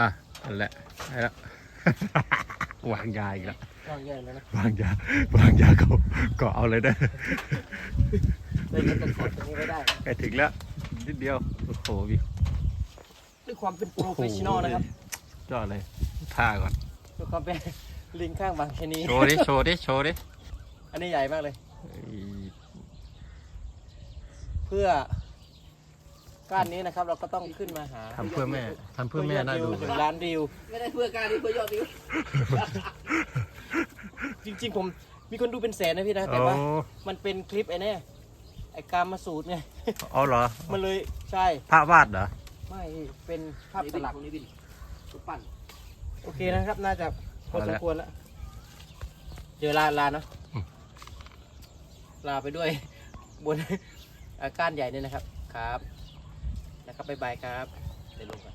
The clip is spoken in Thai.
อะนั่นแหละได้แล้ว วางยาอีกแล้ว วางใหญ่แล้วนะวางยาวางยาเขาก็เอาเลยได้ได้ยินตะขอดตรงนี้ไม่ได้ ใกล้ถึงแล้วนิดเดียว โอ้โหพี่ด้วยความเป็นโปรเฟชชั่นอลนะครับยอดเลยท่าก่อนด้วยความเป็นลิงข้างบางชะนีโชว์ดิ โชว์ดิ โชว์ดิอันนี้ใหญ่มากเลย เอ้ยเพื่อ ก้านนี้นะครับเราก็ต้องขึ้นมาหาทำเพื่อแม่ทำเพื่อแม่น่าดูหเลนึ่ยงล้านวิว ไม่ได้เพื่อการนี้เพื่อยอดวิวจริงๆผมมีคนดูเป็นแสนนะพี่นะ แต่โอ้ว่ามันเป็นคลิปไอ้เนี่ยไอ้การมาสูตรไง เอาเหรอมันเลยใช่ภาพวาดเหรอ ไม่เป็นภาพนี่สบินลักของนี้บินรูปปั้นโอเคนะครับ น่าจะพอเอาสละมควรแล้ว เดี๋ยวลาลาเนาะอืม ลาไปด้วย บนอาก้านใหญ่เนี่ยนะครับ ครับนะ ครับบ๊ายบายครับเดี๋ยวลงกัน